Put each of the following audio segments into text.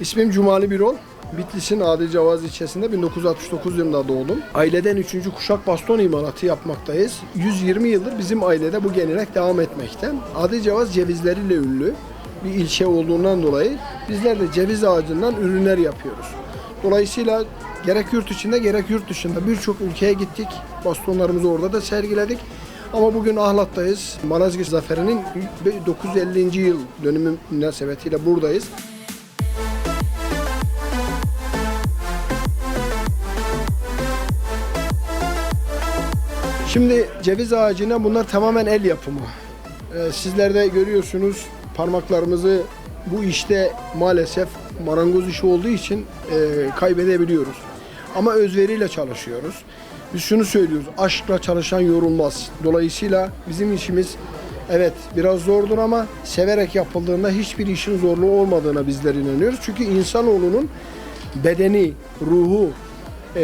İsmim Cumali Birol. Bitlis'in Adi Cavaz ilçesinde 1969 yılında doğdum. Aileden 3. kuşak baston imalatı yapmaktayız. 120 yıldır bizim ailede bu gelenek devam etmekte. Adi Cavaz cevizleriyle ünlü bir ilçe olduğundan dolayı bizler de ceviz ağacından ürünler yapıyoruz. Dolayısıyla gerek yurt içinde gerek yurt dışında birçok ülkeye gittik. Bastonlarımızı orada da sergiledik. Ama bugün Ahlat'tayız. Malazgirt Zaferi'nin 950. yıl dönümü münasebetiyle buradayız. Şimdi ceviz ağacına bunlar tamamen el yapımı. Ee, sizler de görüyorsunuz parmaklarımızı bu işte maalesef marangoz işi olduğu için e, kaybedebiliyoruz. Ama özveriyle çalışıyoruz. Biz şunu söylüyoruz, aşkla çalışan yorulmaz. Dolayısıyla bizim işimiz evet biraz zordur ama severek yapıldığında hiçbir işin zorluğu olmadığına bizler inanıyoruz. Çünkü insanoğlunun bedeni, ruhu, e,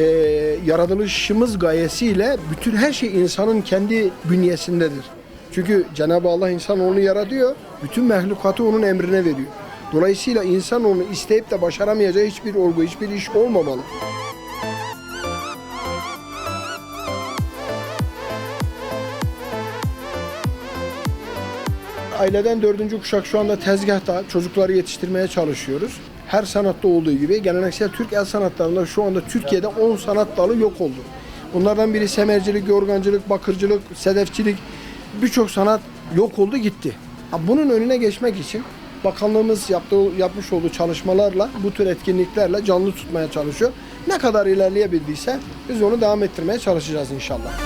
yaratılışımız gayesiyle bütün her şey insanın kendi bünyesindedir. Çünkü Cenab-ı Allah insanoğlunu yaratıyor, bütün mehlukatı onun emrine veriyor. Dolayısıyla insanoğlu isteyip de başaramayacağı hiçbir olgu, hiçbir iş olmamalı. Aileden dördüncü kuşak şu anda tezgahta çocukları yetiştirmeye çalışıyoruz. Her sanatta olduğu gibi geleneksel Türk el sanatlarında şu anda Türkiye'de 10 sanat dalı yok oldu. Bunlardan biri semercilik, yorgancılık, bakırcılık, sedefçilik birçok sanat yok oldu gitti. Bunun önüne geçmek için bakanlığımız yaptığı, yapmış olduğu çalışmalarla bu tür etkinliklerle canlı tutmaya çalışıyor. Ne kadar ilerleyebildiyse biz onu devam ettirmeye çalışacağız inşallah.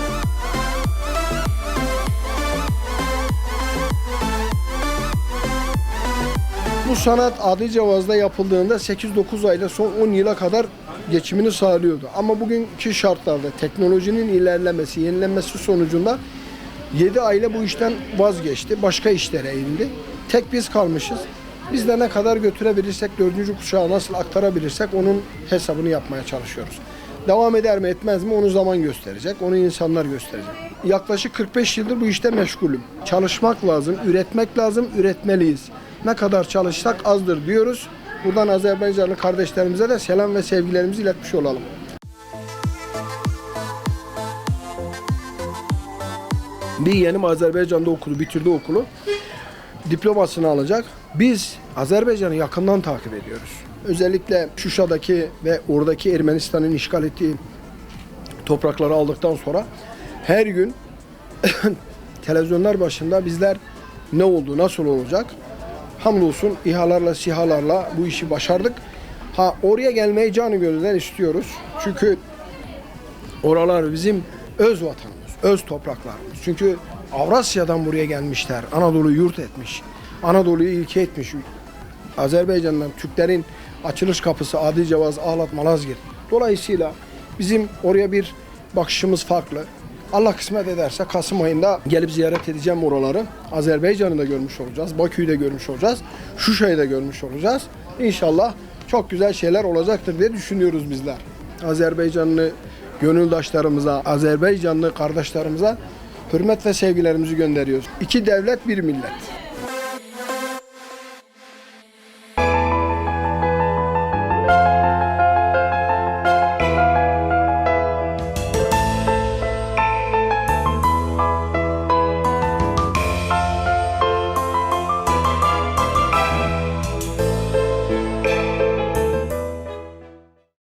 Bu sanat Adi Cevaz'da yapıldığında 8-9 ayla son 10 yıla kadar geçimini sağlıyordu. Ama bugünkü şartlarda teknolojinin ilerlemesi, yenilenmesi sonucunda 7 ayla bu işten vazgeçti. Başka işlere eğildi. Tek biz kalmışız. Biz de ne kadar götürebilirsek, dördüncü kuşağa nasıl aktarabilirsek onun hesabını yapmaya çalışıyoruz. Devam eder mi etmez mi onu zaman gösterecek, onu insanlar gösterecek. Yaklaşık 45 yıldır bu işte meşgulüm. Çalışmak lazım, üretmek lazım, üretmeliyiz. Ne kadar çalışsak azdır diyoruz. Buradan Azerbaycanlı kardeşlerimize de selam ve sevgilerimizi iletmiş olalım. Bir yeğenim Azerbaycan'da okudu, bitirdi okulu. Diplomasını alacak. Biz Azerbaycan'ı yakından takip ediyoruz. Özellikle Şuşa'daki ve oradaki Ermenistan'ın işgal ettiği toprakları aldıktan sonra her gün televizyonlar başında bizler ne oldu, nasıl olacak? Hamdolsun İHA'larla, SİHA'larla bu işi başardık. Ha oraya gelmeyi canı gönülden istiyoruz. Çünkü oralar bizim öz vatanımız, öz topraklarımız. Çünkü Avrasya'dan buraya gelmişler. Anadolu'yu yurt etmiş. Anadolu'yu ilke etmiş. Azerbaycan'dan Türklerin açılış kapısı Adi Cevaz, Ahlat, Malazgirt. Dolayısıyla bizim oraya bir bakışımız farklı. Allah kısmet ederse Kasım ayında gelip ziyaret edeceğim oraları. Azerbaycan'ı da görmüş olacağız. Bakü'yü de görmüş olacağız. Şuşa'yı da görmüş olacağız. İnşallah çok güzel şeyler olacaktır diye düşünüyoruz bizler. Azerbaycanlı gönüldaşlarımıza, Azerbaycanlı kardeşlerimize hürmet ve sevgilerimizi gönderiyoruz. İki devlet bir millet.